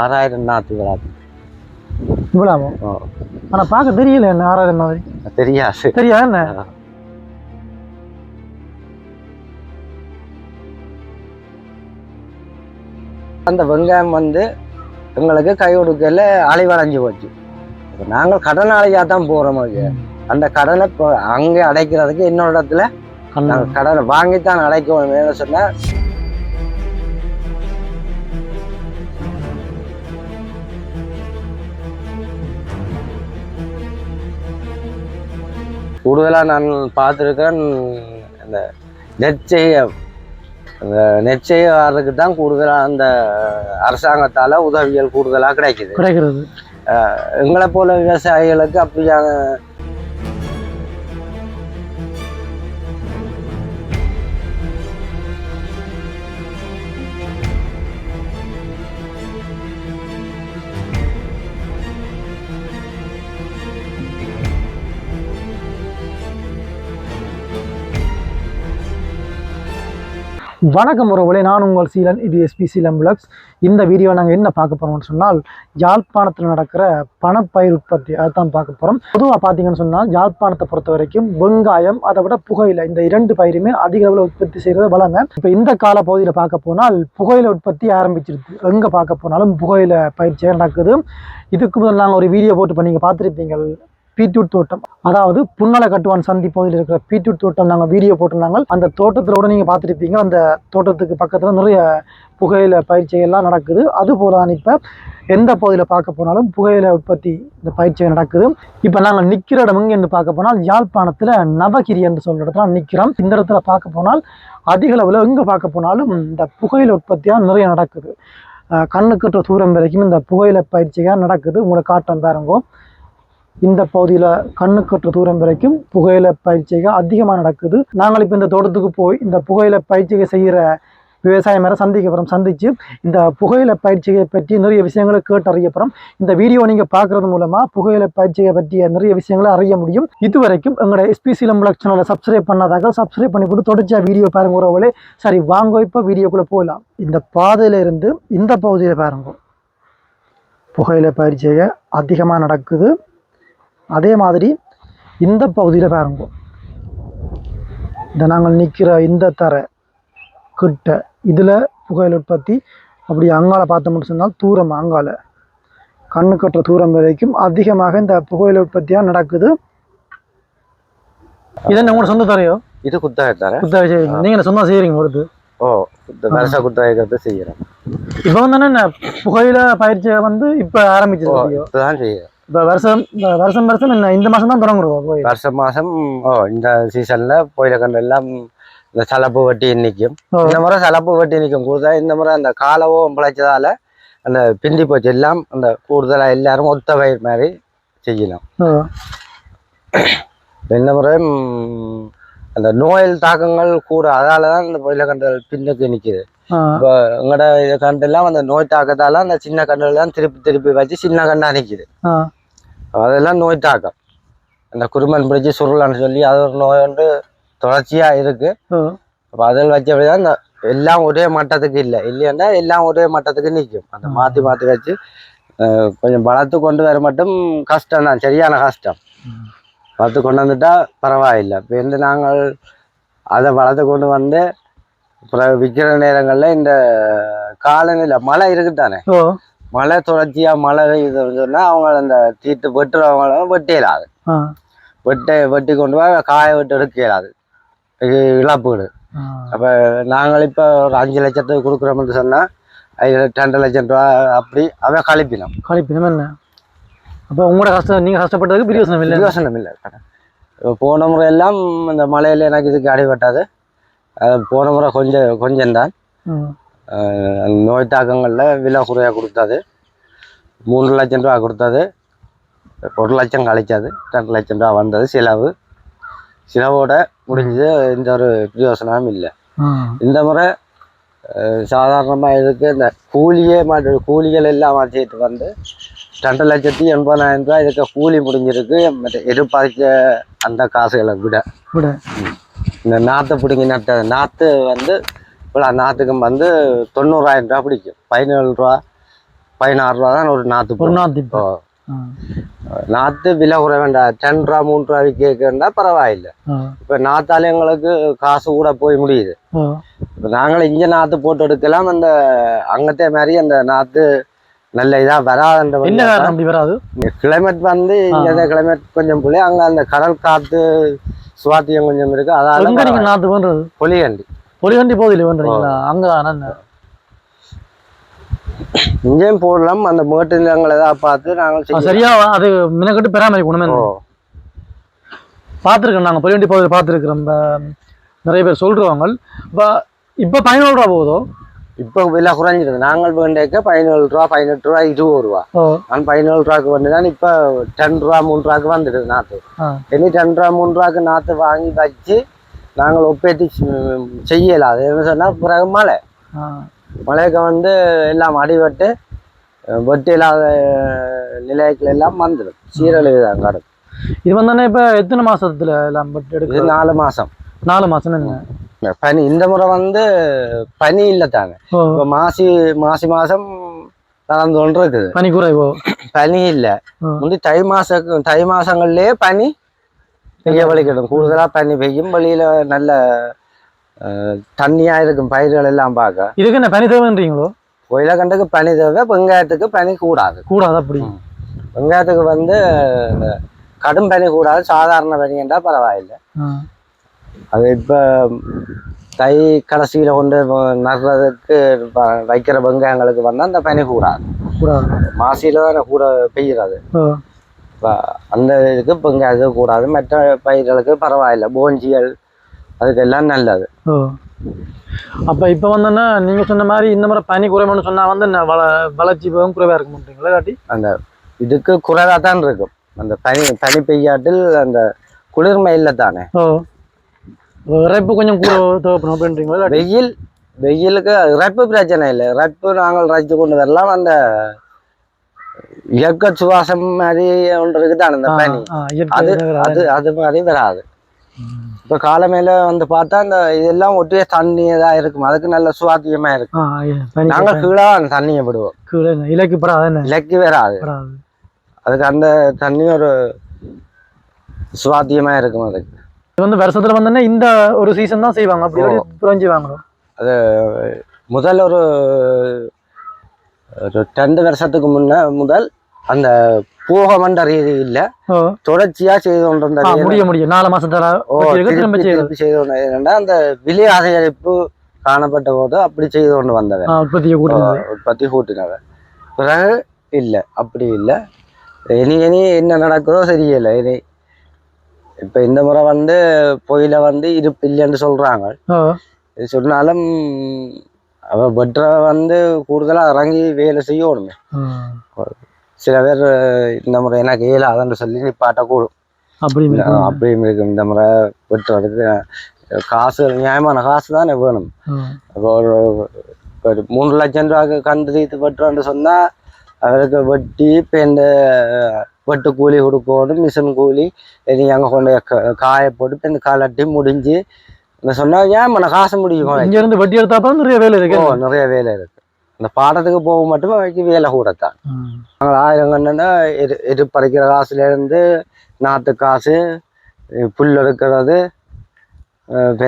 ஆறாயிரம் நாற்று விளாது இவ்வளவு. ஆனா பார்க்க தெரியல என்ன ஆறாயிரம் மாதிரி. தெரியாது. தெரியா என்ன? அந்த வெங்காயம் வந்து எங்களுக்கு கை கொடுக்கல அலைவடைஞ்சு போச்சு. நாங்கள் கடனாளியாக தான் போகிறோம் அந்த கடனை இப்போ அங்கே அடைக்கிறதுக்கு இன்னொரு இடத்துல கடனை வாங்கித்தான் அடைக்கணும் சொன்னா கூடுதலாக நான் பார்த்துருக்கேன் அந்த நெற்செய்ய அந்த நெற்செய்ய வர்றதுக்கு தான் கூடுதலாக அந்த அரசாங்கத்தால் உதவிகள் கூடுதலாக கிடைக்குது. கிடைக்கிறது. எங்களை போல விவசாயிகளுக்கு அப்படியான வணக்கம் உறவுகளே நான் உங்கள் சீலன் இது எஸ்பி சீலம் பிளக்ஸ் இந்த வீடியோ நாங்கள் என்ன பார்க்க போகிறோம்னு சொன்னால் யாழ்ப்பாணத்தில் நடக்கிற பணப்பயிர் உற்பத்தி அதைத்தான் பார்க்க போகிறோம் பொதுவாக பார்த்தீங்கன்னு சொன்னால் யாழ்ப்பாணத்தை பொறுத்த வரைக்கும் வெங்காயம் அதை விட புகையில இந்த இரண்டு பயிருமே அதிக அளவில் உற்பத்தி செய்கிறது வளங்க. இப்போ இந்த கால பகுதியில் பார்க்க போனால் புகையில உற்பத்தி ஆரம்பிச்சிருக்கு. எங்கே பார்க்க போனாலும் புகையில பயிற்சியாக நடக்குது. இதுக்கு முதல் நாங்கள் ஒரு வீடியோ போட்டு இப்போ நீங்கள் பார்த்துருப்பீங்க பீட்ரூட் தோட்டம். அதாவது புன்னலை கட்டுவான் சந்தி பகுதியில் இருக்கிற பீட்ரூட் தோட்டம் நாங்கள் வீடியோ போட்டிருந்தாங்க. அந்த தோட்டத்திலோட நீங்கள் பார்த்துருப்பீங்க. அந்த தோட்டத்துக்கு பக்கத்தில் நிறைய புகையில பயிற்சிகள்லாம் நடக்குது. அது போல இப்போ எந்த பகுதியில் பார்க்க போனாலும் புகையில உற்பத்தி இந்த பயிற்சிகள் நடக்குது. இப்போ நாங்கள் நிற்கிற இடம் என்று பார்க்க போனால் யாழ்ப்பாணத்தில் நவகிரி என்று சொல்கிற இடத்துல நிற்கிறோம் இந்த இடத்துல பார்க்க போனால் அதிக அளவில் எங்கே பார்க்க போனாலும் இந்த புகையில உற்பத்தியாக நிறைய நடக்குது. அஹ் கண்ணுக்குற்ற தூரம் வரைக்கும் இந்த புகையில பயிற்சியாக நடக்குது. உங்களை காட்டம் பாருங்க. இந்த பகுதியில் கண்ணுக்கற்ற தூரம் வரைக்கும் புகையில பயிற்சிகள் அதிகமாக நடக்குது. நாங்கள் இப்போ இந்த தோட்டத்துக்கு போய் இந்த புகையில பயிற்சிகள் செய்கிற விவசாயம் மேலே சந்திக்க போகிறோம் சந்தித்து இந்த புகையில பயிற்சியை பற்றி நிறைய விஷயங்களை கேட்டு அறிய போகிறோம் இந்த வீடியோ நீங்கள் பார்க்குறது மூலமாக புகையில பயிற்சியை பற்றிய நிறைய விஷயங்களை அறிய முடியும். இதுவரைக்கும் எங்களோட எஸ்பிசி லம்பளக் சேனலை சப்ஸ்கிரைப் பண்ணாதாக சப்ஸ்கிரைப் பண்ணி போட்டு தொடர்ச்சியாக வீடியோ பாருங்க உறவுகளே. சரி வாங்க இப்போ வீடியோக்குள்ளே போகலாம். இந்த பாதையிலிருந்து இந்த பகுதியில் பாருங்க. புகையில பயிற்சியை அதிகமாக நடக்குது. அதே மாதிரி இந்த பகுதியில் பாருங்க. இந்த நாங்கள் நிற்கிற இந்த தரை கிட்ட இதில் புகையில உற்பத்தி அப்படி அங்கால பார்த்தோம்னு சொன்னால் தூரம் அங்கால கண்ணு கட்டுற தூரம் வரைக்கும் அதிகமாக இந்த புகையில உற்பத்தியாக நடக்குது. இது என்ன உங்களோட சொந்த தரையோ? இது குத்தகை தரேன் குத்தகை செய்றீங்க நீங்கள் சொந்தம் செய்கிறீங்க கொடுத்து ஓ வருஷ குத்தகைக்கிறது செய்கிறேன் இப்போ வந்து என்ன புகையில பயிற்சியை வந்து இப்போ இப்பதான் செய்கிறேன் இப்போ வருஷம் வருஷம் வருஷம் என்ன இந்த மாதம் தான் தொடங்குறோம் போய் வருஷம் மாசம் ஓ இந்த சீசன்ல கோயில கண்டு எல்லாம் இந்த சலப்பு வட்டி நிற்கும். இந்த முறை சலப்பு வட்டி நிற்கும் கூடுதலா இந்த முறை அந்த காலவோ பிழைச்சதால அந்த பிந்தி போச்சு. எல்லாம் அந்த கூடுதலா எல்லாரும் ஒத்த பயிர் மாதிரி செய்யலாம். இந்த முறை அந்த நோயல் தாக்கங்கள் கூட அதால தான் இந்த கோயில கண்டல் பின்னுக்கு நிக்குது. ஆ. இப்போ எங்கட இதை கண்டெல்லாம் அந்த நோய் தாக்கத்தால அந்த சின்ன கண்டெல்லாம் திருப்பி திருப்பி வச்சு சின்ன கண்டா நிக்குது. ஆ. அதெல்லாம் நோய் தாக்கம் அந்த குருமன் பிடிச்சி சுருளான்னு சொல்லி அது ஒரு நோய் வந்து தொடர்ச்சியா இருக்கு. ஓ அப்போ அதில் வச்சபடிதான் இந்த எல்லாம் ஒரே மட்டத்துக்கு இல்லை. இல்லையாண்டா எல்லாம் ஒரே மட்டத்துக்கு நிற்கும் அந்த மாற்றி மாற்றி வச்சு கொஞ்சம் வளர்த்து கொண்டு வர மட்டும் கஷ்டம் தான். சரியான கஷ்டம். வளர்த்து கொண்டு வந்துட்டா பரவாயில்லை. இப்போ வந்து நாங்கள் அதை வளர்த்து கொண்டு வந்து அப்புறம் விற்கிற நேரங்களில் இந்த காலநிலை மழை இருக்குதானே? மழை தொடர்ச்சியாக மழை பெய்யுதுன்னு சொன்னால் அவங்க அந்த தீட்டு வெட்டுறவங்கள வெட்ட இயலாது. வெட்ட வெட்டி கொண்டு போய் காய வெட்டு எடுக்க இயலாது. ஆ. அப்போ நாங்கள் இப்போ ஒரு அஞ்சு லட்சத்துக்கு கொடுக்குறோம்னு சொன்னால் ரெண்டு லட்சம் ரூபா அப்படி அவன் கழிப்பினோம். கழிப்பினம் என்ன? அப்போ உங்களோட கஷ்டம் நீங்கள் கஷ்டப்பட்டதுக்கு பிரியோசனம் இல்லை. யோசனம் இல்லை. இப்போ போன முறை எல்லாம் இந்த மழையில் எனக்கு இதுக்கு அடிபட்டாது. அது போன முறை கொஞ்சம் கொஞ்சம் தான். நோய் தாக்கங்களில் விலை குறையாக கொடுத்தது. மூன்று லட்சம் ரூபா கொடுத்தது. ஒரு லட்சம் கழிச்சது. ரெண்டு லட்சம் ரூபா வந்தது செலவு. செலவோட முடிஞ்சது எந்த ஒரு பிரயோசனமும் இல்லை. இந்த முறை சாதாரணமாக இதுக்கு இந்த கூலியே மாட்டு கூலிகள் எல்லாம் சேர்த்து வந்து ரெண்டு லட்சத்தி எண்பதாயிரம் ரூபாய் இதுக்கு கூலி முடிஞ்சிருக்கு. மற்ற எதிர்பார்த்த அந்த காசுகளை விட. விட. இந்த நாற்று பிடிங்கி நட்ட நாற்று வந்து இவ்வளோ நாற்றுக்கும் வந்து தொண்ணூறாயிரம் ரூபா பிடிக்கும். பதினேழு ரூபா பதினாறு ரூபா தான் ஒரு நாற்று ஒரு. நாற்று இப்போ. நாற்று விலை குறை வேண்டாம் டென் ரூபா மூணு ரூபா விற்கிறா பரவாயில்லை. இப்போ நாத்தால எங்களுக்கு காசு கூட போய் முடியுது. இப்போ நாங்கள் இங்கே நாற்று போட்டு எடுக்கலாம். அந்த அங்கத்தே மாதிரி அந்த நாற்று நல்ல இதாக வராதுன்ற வராது? கிளைமேட் வந்து இங்கே கிளைமேட் கொஞ்சம் புள்ளி அங்கே அந்த கடல் காற்று சுவாத்தியம் கொஞ்சம் இருக்கு. அதால நாற்று பொலிகண்டி பொலிகண்டி போதில் பண்றீங்களா அங்க தானே இங்கேயும் போடலாம். அந்த மேட்டு நிலங்களை தான் பார்த்து நாங்கள். சரியா அது மினக்கட்டு பராமரிக்கணுமே ஓ. பார்த்துருக்கோம் நாங்கள் பொலிகண்டி போதில் பார்த்துருக்குறோம். நிறைய பேர் சொல்றவங்க. இப்போ இப்போ பதினோரு ரூபா போகுதோ? இப்போ விலை குறைஞ்சிருது நாங்கள் வேண்டியக்க பதினேழு ரூபா பதினெட்டு ரூபா இருபது ரூபா. நான் பதினேழு ரூபாய்க்கு வந்து தான் இப்போ டென் ரூபா மூணு ரூபாய்க்கு வந்துடுது நாற்று இனி டென் ரூபா மூணு ரூபாய்க்கு நாற்று வாங்கி வச்சு நாங்கள் ஒப்பேத்தி செ- செய்யலாம் அது என்ன சொன்னால் பிறகு மழை. மழைக்கு வந்து எல்லாம் அடிபட்டு வெட்டு இல்லாத நிலையங்கள் எல்லாம் வந்துடும். சீரழிவு தான் கடல் இது வந்தானே இப்போ எத்தனை மாசத்துல எல்லாம் பட் இது எடுக்க நாலு மாதம் நாலு என்ன பனி இந்த முறை வந்து பனி இல்லை தாங்க. இப்போ மாசி மாசி மாதம் நடந்து கொண்டு இருக்குது பனி குறைவோ? பனி இல்லை. ஆ. முந்தி தை மாச தை மாசங்கள்லயே பனி பெய்ய வலிக்கிடும் கூடுதலா பனி பெய்யும் வழியில நல்ல அஹ், தண்ணியா இருக்கும் பயிர்கள் எல்லாம் பார்க்க. இதுக்கு என்ன பனி தேவைன்றீங்களோ? கோயில கண்டுக்கு பனி தேவை வெங்காயத்துக்கு பனி கூடாது. கூடாது அப்படி? வெங்காயத்துக்கு வந்து கடும் பனி கூடாது சாதாரண பனி என்றா பரவாயில்லை. அது இப்ப தை கடைசியில கொண்டு நடுறதுக்கு வைக்கிற வெங்காயங்களுக்கு வந்தா அந்த பனி கூடாது. மாசியில தானே கூட பெய்யுறது. ஓ இப்ப அந்த இதுக்கு இப்போ இங்கே அது கூடாது. மற்ற பயிர்களுக்கு பரவாயில்ல. போஞ்சியல் அதுக்கெல்லாம் நல்லது. அப்ப இப்ப வந்தோன்னா நீங்க சொன்ன மாதிரி இந்த மாதிரி பனி குறைவுன்னு சொன்னா வந்து வள வளர்ச்சி பகம் குறைவா இருக்க மாட்டீங்களா காட்டி அந்த இதுக்கு குறைவாக தான் இருக்கும். அந்த பனி பனி பெய்யாட்டில் அந்த குளிர்மை இல்லை தானே. இறைப்பு கொஞ்சம் தேவைப்படும் அப்படின்றீங்களா வெயில் வெயிலுக்கு இறப்பு பிரச்சனை இல்லை. இறப்பு நாங்கள் ரசித்து கொண்டு வரலாம் அந்த இயற்கை சுவாசம் மாதிரி ஒன்று இருக்குதான் அந்த ஆ, பனி அது அது அது மாதிரி வராது இப்போ காலமேல வந்து பார்த்தா அந்த இதெல்லாம் ஒட்டிய தண்ணி இருக்கும் அதுக்கு நல்ல சுவாத்தியமா இருக்கும் நாங்கள் கீழே அந்த தண்ணியை விடுவோம் கீழே இலைக்கு படாது இலக்கு வராது அதுக்கு அந்த தண்ணி ஒரு சுவாத்தியமா இருக்கும் அதுக்கு இது வந்து வருஷத்துல வந்தோன்னா இந்த ஒரு சீசன் தான் செய்வாங்க அப்படி இல்லாட்டி புரிஞ்சு வாங்கணும் முதல் ஒரு ஒரு ரெண்டு வருஷத்துக்கு முன்ன முதல் அந்த பூகமண்ட ரீதி இல்ல. தொடர்ச்சியா செய்து கொண்டிருந்த. முடிய முடியும் நாலு மாசத்துல செய்து கொண்டு அந்த விலை அதிகரிப்பு காணப்பட்ட போது அப்படி செய்து கொண்டு வந்தவன். உற்பத்தியை உற்பத்தி கூட்டினவன். பிறகு இல்லை அப்படி இல்லை. இனி இனி என்ன நடக்குதோ தெரியல. இனி இப்போ இந்த முறை வந்து பொயில வந்து இருப்பு இல்லைன்னு சொல்றாங்க சொன்னாலும் அவ வெட்டுற வந்து கூடுதலா இறங்கி வேலை செய்யணுமே. சில பேர் இந்த முறை எனக்கு இயலாதுன்னு சொல்லி நிப்பாட்டக்கூடும் அப்படி இருக்கும். அப்படியும் இருக்கும். இந்த முறை வெட்டுறதுக்கு காசு நியாயமான காசு தானே வேணும். இப்போ ஒரு ஒரு மூணு லட்சம் ரூபாய்க்கு கண்டு தீர்த்து வெட்டுறோன்னு சொன்னா அவருக்கு வெட்டி இப்போ இந்த வெட்டு கூலி கொடுக்கணும் மிஷின் கூலி நீ அங்கே கொண்டு காய போட்டு இப்போ இந்த கலட்டி முடிஞ்சு இந்த சொன்னா ஏன் மன காசு முடியுமா? இங்க இருந்து வட்டி எடுத்தாப்ப நிறைய வேலை இருக்கு. நிறைய வேலை இருக்கு. அந்த பாடத்துக்கு போக மட்டும் அவருக்கு வேலை கூடத்தான். நாங்கள் ஆயிரம் கண்டுன்னா எரு எரு பறிக்கிற காசுலேருந்து நாற்று காசு அஹ் புல் எடுக்கிறது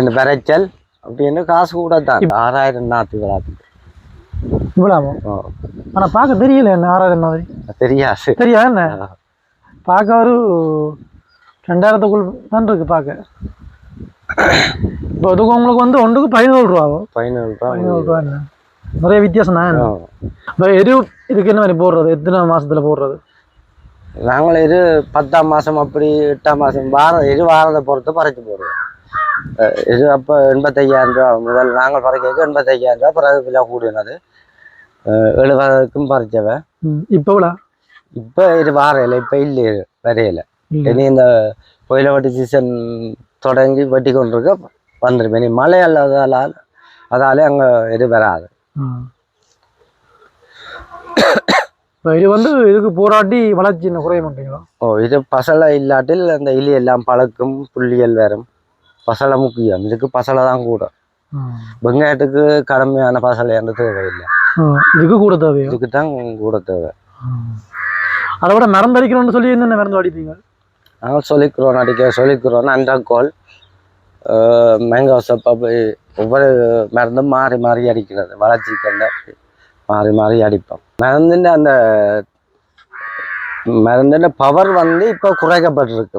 இந்த விரைச்சல் அப்படின்னு காசு கூட தான் ஆறாயிரம் நாற்று விளாட்டு இவ்வளவு? ஆனா பார்க்க தெரியல என்ன ஆறாயிரம் மாதிரி தெரியாது. தெரியா என்ன? பார்க்க ஒரு ரெண்டாயிரத்துக்குள் தான் இருக்கு பார்க்க. இப்போ அதுக்கு உங்களுக்கு வந்து ஒன்றுக்கு பதினோரு ரூபாவோ பதினேழு பதினோரு ரூபா ரூபா என்ன? நிறைய வித்தியாசம் தான். என்ன? இப்போ எரு இதுக்கு என்ன மாதிரி போடுறது? எத்தனை மாசத்துல போடுறது? நாங்கள் இது பத்தாம் மாதம் அப்படி எட்டாம் மாதம் வாரம் இது வாரத்தை பொறுத்து பறிச்சு போடுவோம். இது அப்போ எண்பத்தையாயிரம் ரூபா முதல் நாங்கள் பறிக்க எண்பத்தையாயிரம் ரூபா பிறகு விலை கூடினது. எழுபதுக்கும் பறிச்சவன் ம், இப்போ இப்போ இது வாரையில இப்போ இல்லை வரையில. இல்ல. இனி இந்த கோயில வட்டி சீசன் தொடங்கி வெட்டி கொண்டிருக்க வந்துடும் இனி மழை அல்லாதால அதாலே அங்கே இது வராது. இது வந்து இதுக்கு போராட்டி வளர்ச்சி இன்னும் குறைய மாட்டீங்களா ஓ இது பசலை இல்லாட்டில் அந்த இலி எல்லாம் பழக்கும் புள்ளிகள் வரும். பசலை முக்கியம். இதுக்கு பசலை தான் கூட வெங்காயத்துக்கு கடுமையான பசலை என்று தேவையில்லை இதுக்கு கூட தேவையோ? இதுக்கு தான் கூட தேவை. அதை விட மருந்து அடிக்கணும்னு சொல்லி என்னென்ன மருந்து அடிப்பீங்க? நாங்கள் சொல்லிக்கிறோம் அடிக்க சொல்லிக்கிறோம் அண்டர்கோல் மேங்கோ சப் அப்படி ஒவ்வொரு மருந்தும் மாறி மாறி அடிக்கிறது. வளர்ச்சிக்கண்ட மாறி மாறி அடிப்போம். மருந்தின் அந்த மருந்தின் பவர் வந்து இப்போ குறைக்கப்பட்டிருக்கு.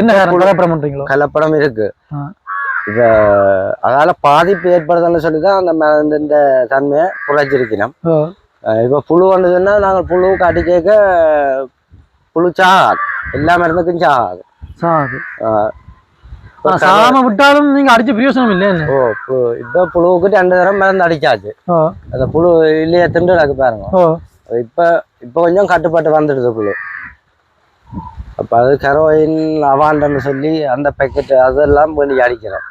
என்ன கலப்படம் இருக்கு. இப்ப அதால பாதிப்பு ஏற்படுதுன்னு சொல்லி தான் அந்த மருந்தின் தன்மையை குறைச்சிருக்கணும் இப்ப புழு வந்ததுன்னா நாங்கள் புழுவுக்கு அடிக்க புழு சாகாது எல்லா மருந்துக்கும் சாகாது ஆனா சாதாரண விட்டாலும் நீங்க அடிச்ச பிரயோசனம் இல்லை ஓ இப்ப புழுவுக்கு ரெண்டு தரம் மருந்து அடிச்சாச்சு அந்த புழு இல்லையே திண்டு கிடக்கு பாருங்க இப்ப இப்ப கொஞ்சம் கட்டுப்பாட்டு வந்துடுது புழு அப்ப அது கரோயின் அவாண்டன்னு சொல்லி அந்த பேக்கெட் அதெல்லாம் பண்ணி அடிக்கிறோம்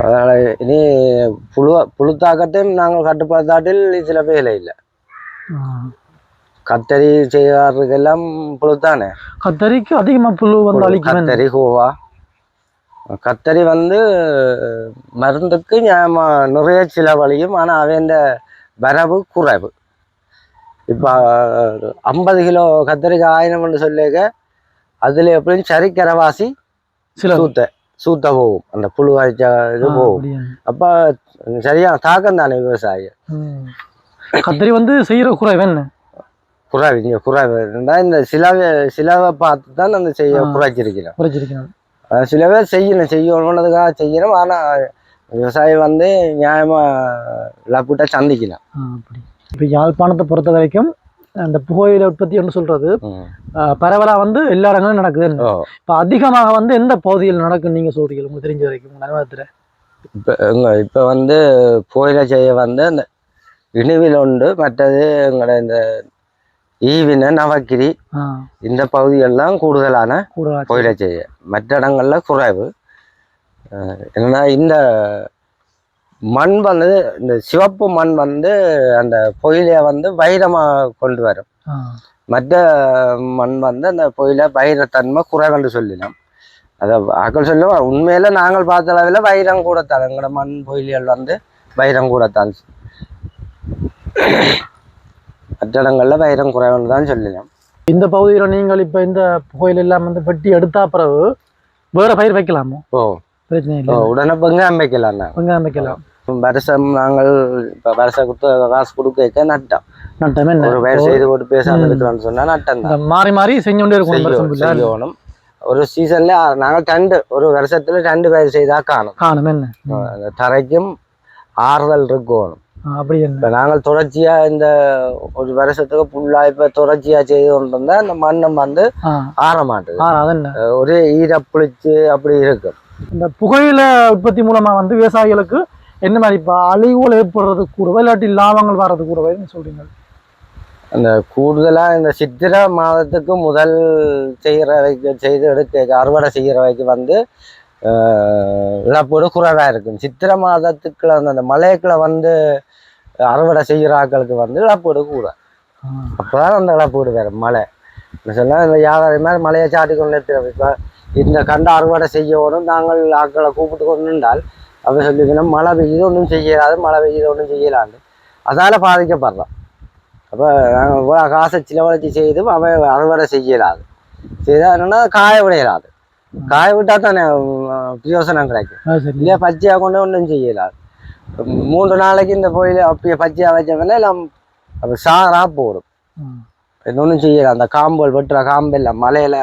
அதனால இனி புழு புழு தாக்கத்தையும் நாங்கள் கட்டுப்படுத்தாட்டில் சில வேலை இல்லை. கத்தரி செய்யறதுக்கெல்லாம் புழு தானே கத்தரிக்கு அதிகமா புழு வந்து அழிக்கும்? கத்தரி கோவா கத்தரி வந்து மருந்துக்கு நிறைய செலவழியும் ஆனால் அவன் வரவு குறைவு இப்போ ஐம்பது கிலோ கத்தரிக்காய் ஆயிரம்னு சொல்லிக்க அதில் எப்படியும் சரிக்கரவாசி சில சூத்த சூத்த போகும் அந்த புழு அடிச்ச இது போகும்? அப்போ சரியான தாக்கம் தானே விவசாயி. கத்தரி வந்து செய்யற குறைவு என்ன குறைவு இங்கே குறைவு. இருந்தா இந்த சிலவை சிலவை பார்த்து தான் அந்த செய்ய ஆ. குறைச்சிருக்கிறோம் குறைச்சிருக்கணும் அஹ் சில பேர் செய்யணும் செய்யணுன்றதுக்காக செய்யணும். ஆனால் விவசாயி வந்து நியாயமாக இழப்பீட்டை சந்திக்கலாம் இப்போ யாழ்ப்பாணத்தை பொறுத்த வரைக்கும் அந்த புகையிலை உற்பத்தி சொல்றது ம். ஆ, பரவலா வந்து எல்லா இடங்களும் நடக்குது. இப்போ அதிகமாக வந்து எந்த பகுதியில் நடக்குன்னு நீங்க சொல்றீங்க? உங்களுக்கு தெரிஞ்ச வரைக்கும் உங்க அனுபவத்துல. இப்போ இப்போ வந்து கோயிலை செய்ய வந்து அந்த இணுவில் உண்டு. மற்றது எங்களோட இந்த ஈவின நவக்கிரி இந்த பகுதியெல்லாம் கூடுதலான. கோயிலை செய்ய மற்ற இடங்கள்ல குறைவு. என்னன்னா இந்த மண் வந்து இந்த சிவப்பு மண் வந்து அந்த பொயிலைய வந்து வைரமாக கொண்டு வரும். மற்ற மண் வந்து அந்த பொயில வைரத்தன்மை குறைவென்று சொல்லலாம் அதை ஆக்கள் சொல்லுவோம் உண்மையில நாங்கள் பார்த்த அளவில் வைரம் கூடத்தான். எங்களோட மண் பொயிலியல் வந்து வைரம் கூடத்தான். மற்ற இடங்கள்ல வைரம் குறைவென்று தான் சொல்லலாம் இந்த பகுதியில நீங்கள் இப்ப இந்த புகையில எல்லாம் வந்து வெட்டி எடுத்தா பிறகு வேற பயிர் வைக்கலாமோ? ஓ. பிரச்சனை இல்லை. உடனே வெங்காயம் வைக்கலாம் வெங்காயம் வைக்கலாம். வருஷம் நாங்கள் இப்போ வருஷம் கொடுத்து காசு கொடுக்க நட்டோம். நட்டம் என்ன? ஒரு பயிர் செய்து போட்டு பேசாம இருக்கிறோம்னு சொன்னா நட்டம் இந்த மாறி மாறி full ஆ. செய்யணும் ஒரு சீசன்ல நாங்கள் ரெண்டு ஒரு வருஷத்துல ரெண்டு பயிர் செய்தா காணும். காணும் என்ன? தரைக்கும் ஆறுதல் இருக்கணும். அப்படி இப்ப நாங்கள் தொடர்ச்சியா இந்த ஒரு வருஷத்துக்கு ஃபுல்லா இப்ப தொடர்ச்சியா செய்து கொண்டு இருந்தா அந்த மண்ணும் வந்து ஆற அஹ் ஒரே ஈரப்புளிச்சு அப்படி இருக்கும். இந்த புகையில உற்பத்தி மூலமா வந்து விவசாயிகளுக்கு என்ன மாதிரி இப்போ அழிவுகள் ஏற்படுறது கூடவா இல்லாட்டி லாபங்கள் வர்றது கூடவா சொல்றீங்க? அந்த கூடுதலா இந்த சித்திரை மாதத்துக்கு முதல் செய்கிற வைக்க செய்து எடுக்க அறுவடை செய்கிற வைக்க வந்து இழப்பீடு குறைவா இருக்கும். சித்திரை மாதத்துக்குள்ள அந்த அந்த மலைக்குள்ள வந்து அறுவடை செய்கிற ஆட்களுக்கு வந்து இழப்பீடு கூட. ஆ, அப்பதான் அந்த இழப்பீடு வரும் மழை என்ன சொன்னா இந்த வியாபாரி மாதிரி மலையை சாட்டி கொண்டு நிறுத்தி இப்போ இந்த கண்ட அறுவடை செய்யணும் நாங்கள் ஆட்களை கூப்பிட்டு கொண்டு நின்றால் அப்படி சொல்லிக்கணும் மழை பெய்யுது ஒன்றும் செய்யலாது மழை பெய்யுது ஒன்றும் செய்யலான்னு அதால பாதிக்கப்படுறோம் அப்போ நாங்கள் இவ்வளோ காசை செலவழிச்சு செய்து அவன் அறுவடை செய்யலாது. செய்தால் என்னன்னா காய விடையலாது காய விட்டால் தானே பிரயோசனம் கிடைக்கும். இல்லையா பச்சையாக கொண்டு ஒன்றும் செய்யலாது மூன்று நாளைக்கு இந்த கோயில் அப்படியே பச்சையாக வச்சவொடனே எல்லாம் அப்போ சாரா போடும். ஆ, இன்னொன்றும் செய்யலாம் அந்த காம்புகள் வெட்டுற காம்பு எல்லாம் மலையில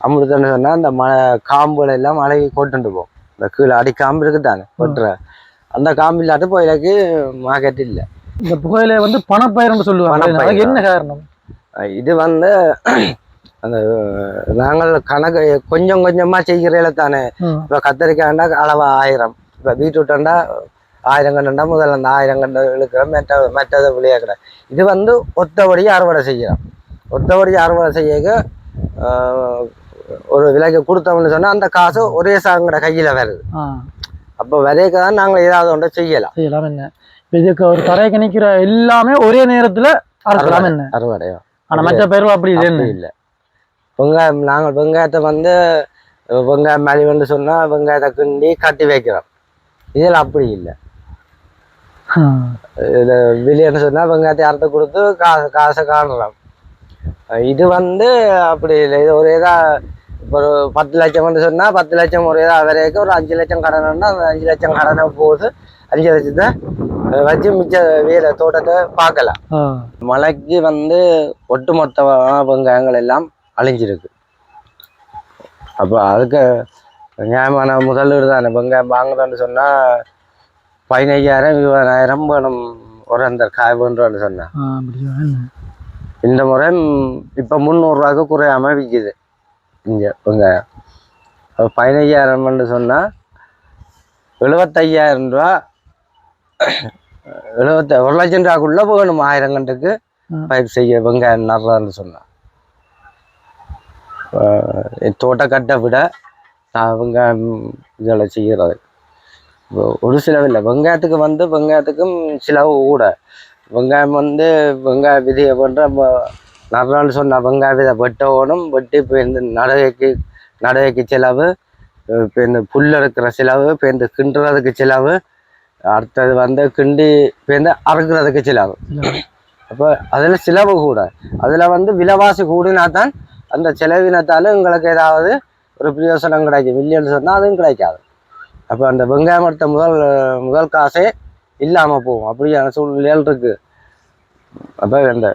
அமிர்தம்னு சொன்னா அந்த மலை காம்புகள் எல்லாம் மலைக்கு கொட்டுண்டு போகும். இந்த கீழே அடி காம்பு இருக்குதானே வெட்டுற. அந்த காம்பு இல்லாத கோயிலுக்கு மார்க்கெட் இல்லை. இந்த புகையில வந்து பணப்பயிர்னு சொல்லுவாங்க. என்ன காரணம்? இது வந்து அந்த நாங்கள் கணக்கு கொஞ்சம் கொஞ்சமா செய்கிறீங்கள தானே. இப்போ கத்திரிக்காய்ண்டா அளவு ஆயிரம். இப்போ பீட்ரூட்டாண்டா ஆயிரம் கண்டுண்டா முதல்ல அந்த ஆயிரம் கண்டு இழுக்கிறோம் மற்ற மற்றது விளையாக்கிற இது வந்து ஒத்தபடியாக அறுவடை செய்கிறோம் ஒத்தபடியாக அறுவடை செய்ய ஒரு விலைக்கு கொடுத்தோம்னு சொன்னால் அந்த காசு ஒரே சாங்கட கையில் வருது. அப்போ விலைக்கு தான் நாங்கள் ஏதாவது ஒன்றை செய்யலாம். செய்யலாம் என்ன? இப்ப இதுக்கு ஒரு தரைக்கு நிக்கிற எல்லாமே ஒரே நேரத்துல அறுக்கலாம் என்ன? அறுவடையோ? ஆனா மற்ற பயிர்கள் அப்படி இல்லை இல்லை. வெங்காயம் நாங்கள் வெங்காயத்தை வந்து வெங்காயம் மலிவுன்னு சொன்னால் வெங்காயத்தை கிண்டி கட்டி வைக்கிறோம். இதில் அப்படி இல்லை. இதில் வெளியேன்னு சொன்னால் வெங்காயத்தை அறுத்து கொடுத்து காசு காசை காணலாம். இது வந்து அப்படி இல்லை. இது ஒரு இதாக இப்போ ஒரு பத்து லட்சம்னு சொன்னால் பத்து லட்சம் ஒரு இதாக வரைக்கும் ஒரு அஞ்சு லட்சம் கடனுன்னா அந்த அஞ்சு லட்சம் கடனை போகுது அஞ்சு லட்சத்தை வச்சு மிச்ச வேலை தோட்டத்தை பார்க்கலாம். ஆ. மழைக்கு வந்து ஒட்டுமொத்த வெங்காயங்கள் எல்லாம் அழிஞ்சிருக்கு. அப்போ அதுக்கு நியாயமான முதலீடு தானே. வெங்காயம் வாங்குறோன்னு சொன்னால் பதினைஞ்சாயிரம் இருபதாயிரம் வேணும் ஒரு அந்த காய் வேண்டும்னு சொன்னேன்? இந்த முறை இப்போ முந்நூறுரூவாக்கு குறையாம விற்கிது இங்கே வெங்காயம் அப்போ பதினைஞ்சாயிரம்னு சொன்னால் எழுபத்தையாயிரம் ரூபா எழுபத்த ஒரு லட்சம் ரூபாக்குள்ளே போகணும் ஆயிரம் கண்டுக்கு. பயிர் செய்ய வெங்காயம் நடுறான்னு சொன்னான் தோட்டக்கட்டை விட வெங்காயம் இதில் செய்கிறது ஒரு செலவில்லை வெங்காயத்துக்கு வந்து வெங்காயத்துக்கும் செலவு கூட. வெங்காயம் வந்து வெங்காய விதையை பண்ணுற நடுறான்னு சொன்ன வெங்காய விதை வெட்டணும் வெட்டி இப்போ இந்த நடவைக்கு நடவைக்கு செலவு இப்போ இந்த புல் இருக்கிற செலவு இப்போ இந்த கிண்டுறதுக்கு செலவு அடுத்தது வந்து கிண்டி இப்போ இந்த அறுக்கிறதுக்கு செலவு. இல்ல. அப்போ அதில் செலவு கூட. அதில் வந்து விலைவாசி கூடினா தான் அந்த செலவினத்தால் உங்களுக்கு ஏதாவது ஒரு பிரயோசனம் கிடைக்கும். இல்லைன்னு சொன்னால் அதுவும் கிடைக்காது. அப்போ அந்த வெங்காயம் எடுத்த முதல் முதல் காசே இல்லாமல் போகும். அப்படியான சூழ்நிலைகள் இருக்குது அப்போ இந்த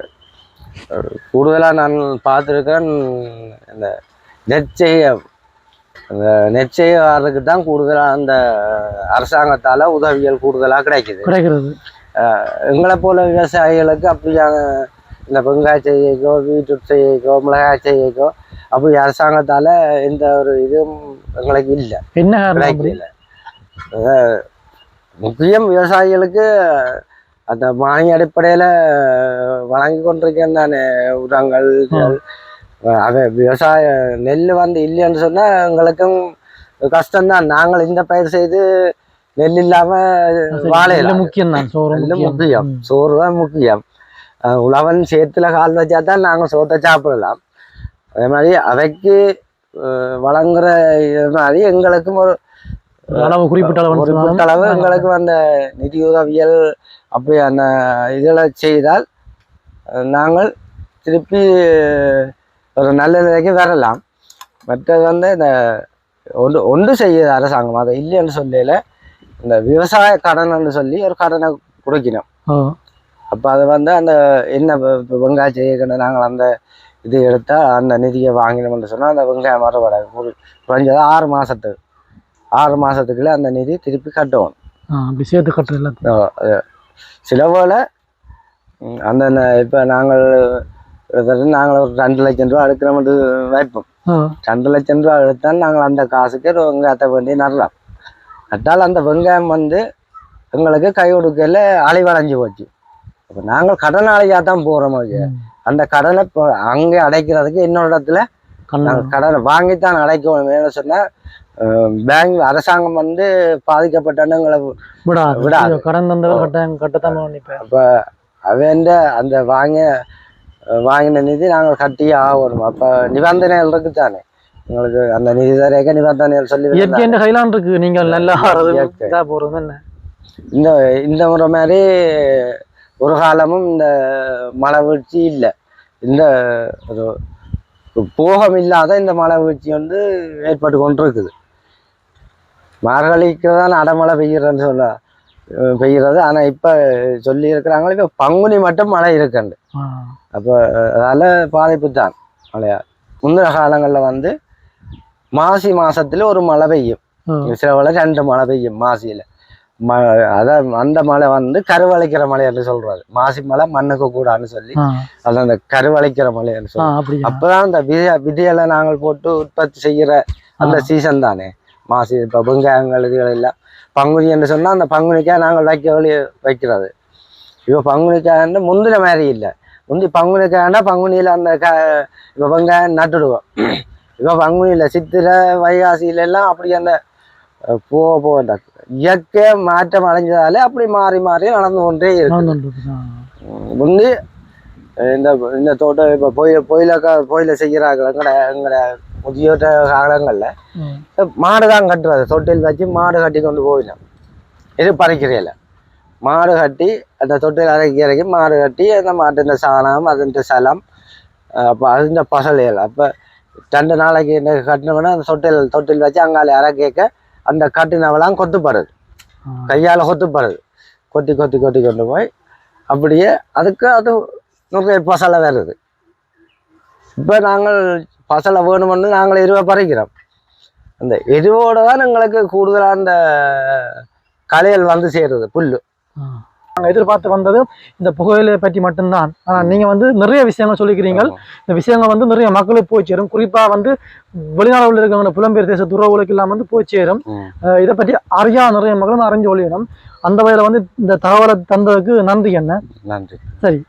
கூடுதலாக நான் பார்த்துருக்கேன் இந்த நெற்செய்ய அந்த நெற்செய்ய வர்றதுக்கு தான் கூடுதலாக அந்த அரசாங்கத்தால் உதவிகள் கூடுதலாக கிடைக்குது. கிடைக்கிறது. எங்களை போல விவசாயிகளுக்கு அப்படியான இந்த வெங்காய செய்யக்கோ பீட்ரூட் செய்யக்கோ மிளகாய் செய்யக்கோ அப்படி அரசாங்கத்தால் எந்த ஒரு இதுவும் எங்களுக்கு இல்லை. என்ன முக்கியம் விவசாயிகளுக்கு அந்த மானிய அடிப்படையில் வழங்கி கொண்டிருக்கேன் தானே உரங்கள். அது விவசாய நெல் வந்து இல்லைன்னு சொன்னால் எங்களுக்கும் கஷ்டம்தான். நாங்கள் இந்த பயிர் செய்து நெல் இல்லாமல் வாழை முக்கியம் தான் சோறு முக்கியம். சோறு தான் முக்கியம். உழவன் சேத்துல கால் வச்சா தான் நாங்கள் சோத்தை சாப்பிடலாம். அதே மாதிரி அவைக்கு வழங்குற இது மாதிரி எங்களுக்கும் ஒரு அளவு குறிப்பிட்ட அளவு குறிப்பிட்ட அளவு எங்களுக்கு அந்த நிதியுதவியல் அப்படி அந்த இதில் செய்தால் நாங்கள் திருப்பி ஒரு நல்ல நிலைக்கு வரலாம். மற்றது வந்து இந்த ஒன்று ஒன்று செய்யுது அரசாங்கம். அதை இல்லைன்னு சொல்லல. இந்த விவசாய கடன்னு சொல்லி ஒரு கடனை கொடுக்கணும். அப்போ அது வந்து அந்த என்ன வெ- வெ- வெங்காயம் செய்யக்கணும் நாங்கள் அந்த இது எடுத்தால் அந்த நிதியை வாங்கினோம்னு சொன்னால் அந்த வெங்காயம் மறுபட ஒரு குறைஞ்சது ஆறு மாதத்துக்கு ஆறு மாதத்துக்குள்ள அந்த நிதி திருப்பி கட்டுவோம் அப்படி சேர்த்து கட்டுறது சில ம், அந்த இப்போ நாங்கள் நாங்கள் ஒரு ரெண்டு லட்சம் ரூபா எடுக்கிறோம்னு வைப்போம். ரெண்டு லட்சம் ரூபா எடுத்தால் நாங்கள் அந்த காசுக்கு வெங்காயத்தை வேண்டி நடலாம் நட்டால் அந்த வெங்காயம் வந்து எங்களுக்கு கை கொடுக்கல அழிவடைஞ்சு போச்சு. அப்போ நாங்கள் கடனாளியாக தான் போகிறோம் ம். அந்த கடனை இப்போ அங்கே அடைக்கிறதுக்கு இன்னொரு இடத்துல நாங்கள் கடனை வாங்கித்தான் அடைக்கணும். வேணும் சொன்னால் பேங்க் அரசாங்கம் வந்து பாதிக்கப்பட்டவங்களை விடாது. ஐயோ, கடன் தந்தவர் கட்டாயம் கட்டத்தான் அப்போ அவன் அந்த வாங்க வாங்கின நிதி நாங்கள் கட்டியே ஆகணும். அப்போ நிபந்தனைகள் இருக்கு தானே உங்களுக்கு அந்த நிதி தரேக்க நிபந்தனைகள் சொல்லி இயற்கை வந்தாங்க. என்ற கையிலான் இருக்கு. நீங்கள் நல்லா போறது என்ன? இந்த இந்த முறை மாதிரி ஒரு காலமும் இந்த மழை வீழ்ச்சி இல்லை. இந்த ஒரு போகம் இல்லாத இந்த மழை வீழ்ச்சி வந்து ஏற்பட்டு கொண்டு இருக்குது மார்கழிக்கு தான் அடமழை பெய்யுறன்னு சொல்ல அஹ் பெய்யுறது. ஆனால் இப்போ சொல்லி இருக்கிறாங்களே இப்போ பங்குனி மட்டும் மழை இருக்குண்டு. அப்போ அதால் பாதிப்பு தான் மழையா. முந்தின காலங்களில் வந்து மாசி மாசத்துல ஒரு மழை பெய்யும். சில வேளை ரெண்டு மழை பெய்யும் மாசியில். ம அதான் அந்த மழை வந்து கருவளைக்கிற மழை என்று சொல்றாரு. மாசி மழை மண்ணுக்கு கூடான்னு சொல்லி அது அந்த கருவளைக்கிற மழைன்னு ஆ, சொல்லி அப்பதான் அந்த விதைய விதையெல்லாம் நாங்கள் போட்டு உற்பத்தி செய்கிற அந்த சீசன் தானே. மாசி இப்போ வெங்காயங்கள் இதுகள் எல்லாம். பங்குனி என்று சொன்னால் அந்த பங்குனிக்காய் நாங்கள் வைக்க வெளியே வைக்கிறது. இப்போ பங்குனிக்காய்ன்னு முந்தின மாதிரி இல்லை. முந்தி பங்குனிக்காய்னா பங்குனியில் அந்த க இப்போ வெங்காயம் நட்டுடுவோம். இப்போ பங்குனியில் சித்திரை வைகாசியில எல்லாம் அப்படி அந்த போக போக இயற்கை மாற்றம் அடைஞ்சதாலே அப்படி மாறி மாறி நடந்து கொண்டே இருக்கு. வந்து இந்த இந்த தோட்டம் இப்போ போயில போயில போயில செய்கிறார்கள் எங்கட எங்கட முதியோட்ட காலங்களில் மாடு தான் கட்டுறது. தொட்டில் வச்சு மாடு கட்டி கொண்டு போயிடும். இது பறிக்கிறையில். மாடு கட்டி அந்த தொட்டில் அரைக்கி இறக்கி மாடு கட்டி அந்த மாட்டின் சாணம் அதன் சலம் அப்போ அதுன்ற பசலையில் அப்போ ரெண்டு நாளைக்கு கட்டினோம்னா அந்த தொட்டில் தொட்டில் வச்சு அங்காலே அரை கேட்க அந்த கட்டினவெல்லாம் கொத்துப்படுது கையால் கொத்துப்படுது கொத்தி கொத்தி கொத்தி கொண்டு போய் அப்படியே அதுக்கு அது நிறைய பசலை வருது இப்போ நாங்கள் பசலை வேணுமென்னு நாங்கள் எருவை பறிக்கிறோம். அந்த எருவோட தான் எங்களுக்கு கூடுதலாக அந்த களையல் வந்து சேருது புல்லு. நாங்கள் எதிர்பார்த்து வந்தது இந்த புகையிலை பற்றி மட்டும்தான். ஆனால் நீங்கள் வந்து நிறைய விஷயங்கள் சொல்லிக்கிறீங்க இந்த விஷயங்கள் வந்து நிறைய மக்களுக்கு போய் சேரும். குறிப்பாக வந்து வெளிநாடுகளில் இருக்கிறவங்க புலம்பெயர் தேச துறவுகளுக்கு எல்லாம் வந்து போய் சேரும். இதை பற்றி அறியாத நிறைய மக்களும் அறிஞ்சு ஒழியணும் அந்த வகையில் வந்து இந்த தகவலை தந்ததுக்கு நன்றி என்ன? நன்றி. சரி.